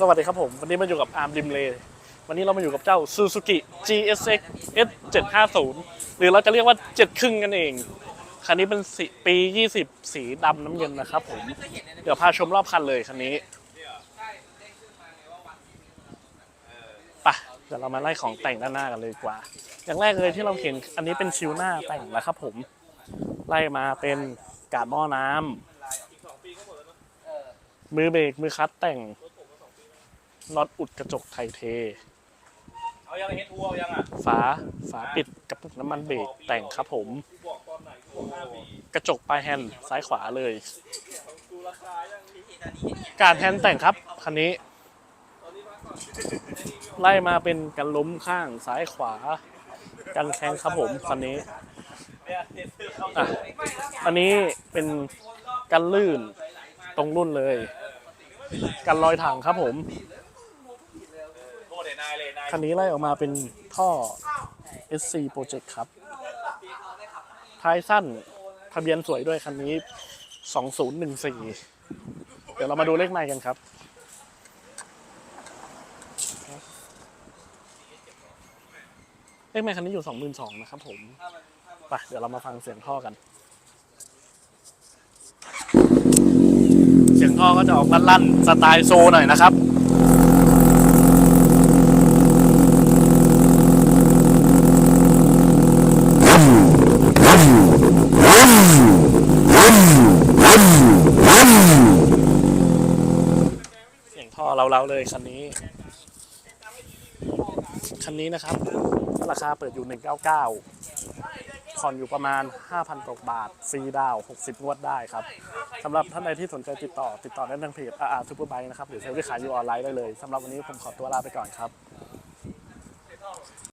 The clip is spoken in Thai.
สวัสดีครับผม วันนี้มาอยู่กับอาร์มริมเลยวันนี้เรามาอยู่กับเจ้า Suzuki GSX S 750 หรือเราจะเรียกว่า 7 ครึ่งกันเอง คันนี้เป็นสีปี 20 สีดำน้ำเงินนะครับผม เดี๋ยวพาชมรอบคันเลยคันนี้ไปะเดี๋ยวเรามาไล่ของแต่งด้านหน้ากันเลยดีกว่า อย่างแรกเลยที่เราเห็นอันนี้เป็นชิวหน้าแต่งนะครับผม ไล่มาเป็นกาดหม้อน้ำมือเบรกมือคัดแต่ง น็อตอุดกระจกไทยเท เอายังเฮดทัวร์ยังอะฝาฝาปิดกระปุกน้ำมันเบรกแต่งครับผมบอกตอนไหนบอกห้าปีกระจกปลายแฮนด์ซ้ายขวาเลยดูราคายังมีการแฮนด์แต่งครับคันนี้ ไล่มาเป็นกันล้มข้างซ้ายขวา กันแข้งครับผมคันนี้ เนี่ยเน็ตซื้อเขาอะ อันนี้เป็นกันลื่นตรงรุ่นเลย กันรอยถังครับผม คันนี้ไล่ออกมาเป็นท่อ SC Project ครับ ท้ายสั้นทะเบียนสวยด้วยคันนี้ 2014 เดี๋ยวเรามาดูเลขในกันครับเลขในคันนี้อยู่ 22,000นะครับผมไปเดี๋ยวเรามาฟังเสียงท่อกัน เสียงท่อก็จะออกลั่นๆสไตล์โซหน่อยนะครับ เสียงท่อเราๆเลยคันนี้ คันนี้นะครับราคาเปิดอยู่ 199ผ่อนอยู่ประมาณ 5,000กว่าบาท ฟรีดาวน์60 งวดได้ครับสำหรับท่านใดที่สนใจติดต่อ ติดต่อได้ทางเพจอาร์ซูเปอร์ไบค์นะครับหรือเซลล์ที่ขายอยู่ออนไลน์ได้เลยสำหรับวันนี้ผมขอตัวลาไปก่อนครับ